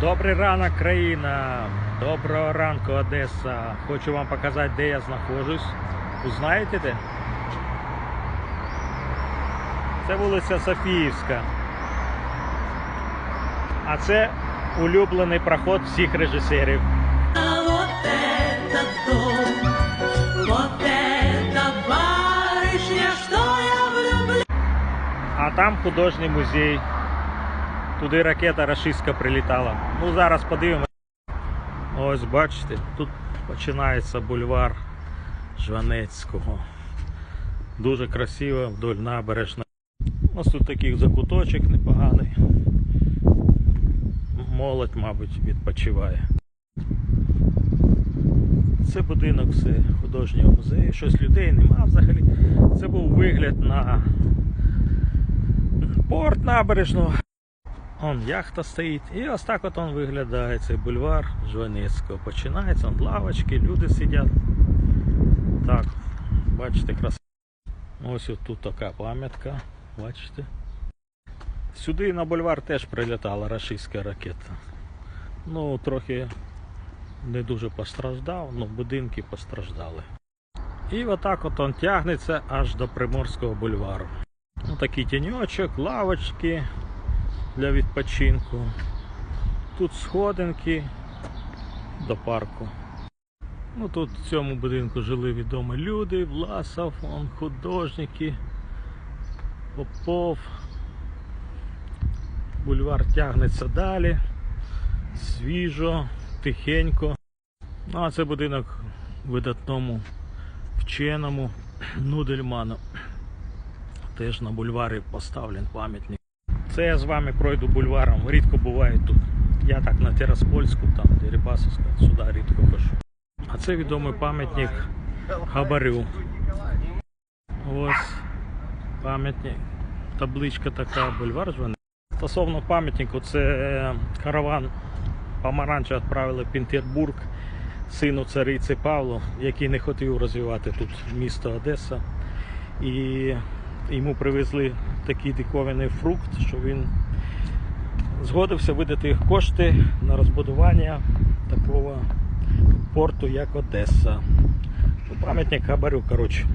Добрий ранок, країна! Доброго ранку, Одеса! Хочу вам показати, де я знаходжусь. Узнаєте де? Це вулиця Софіївська. А це улюблений проход всіх режисерів. А вот этот дом, вот эта барышня, что я влюблен. А там художній музей. Туди ракета рашистська прилітала. Ну зараз подивимося. Ось бачите, тут починається бульвар Жванецького. Дуже красиво вдоль набережна. Ось тут такий закуточок непоганий. Молодь, мабуть, відпочиває. Це будинок все художнього музею. Щось людей нема взагалі. Це був вигляд на порт набережного. Он яхта стоїть. І ось так от он виглядає цей бульвар Жванецького. Починається, он лавочки, люди сидять. Так, бачите, красиво. Ось тут така пам'ятка. Бачите? Сюди на бульвар теж прилітала рашистська ракета. Ну, трохи не дуже постраждав, але будинки постраждали. І отак от он тягнеться аж до Приморського бульвару. Ну, такий тіньочок, лавочки для відпочинку. Тут сходинки до парку. Ну тут в цьому будинку жили відомі люди, Власов, он, художники, Попов. Бульвар тягнеться далі. Свіжо, тихенько. Ну а це будинок видатному вченому Нудельману. Теж на бульварі поставлен пам'ятник. Це я з вами пройду бульваром. Рідко буває тут. Я так на Тераспольську, там Дерибасовська, сюди рідко хожу. А це відомий пам'ятник Хабарю. Ось пам'ятник. Табличка така, бульвар зване. Стосовно пам'ятнику, це е, караван Помаранча відправили в Петербург сину цариці Павлу, який не хотів розвивати тут місто Одеса. І йому привезли такий диковинний фрукт, що він згодився видати кошти на розбудування такого порту, як Одеса. Ну, пам'ятник хабарю, коротше,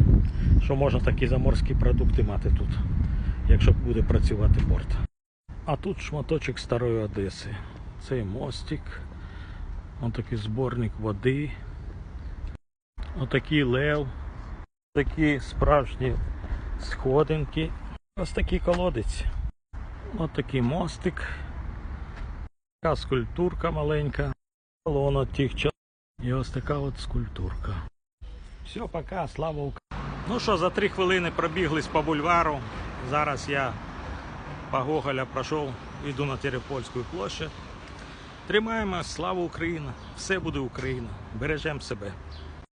що можна такі заморські продукти мати тут, якщо буде працювати порт. А тут шматочок старої Одеси. Цей мостик, ось такий зборник води, отакий лев, такі справжні сходинки, ось такий колодець, ось такий мостик, така скульптурка маленька, колона тих часів. І ось така от скульптурка. Все, пока, слава Україні. Ну що, за три хвилини пробіглись по бульвару. Зараз я по Гоголя пройшов, йду на Терепольську площадь. Тримаємось, слава Україна! Все буде Україна. Бережемо себе.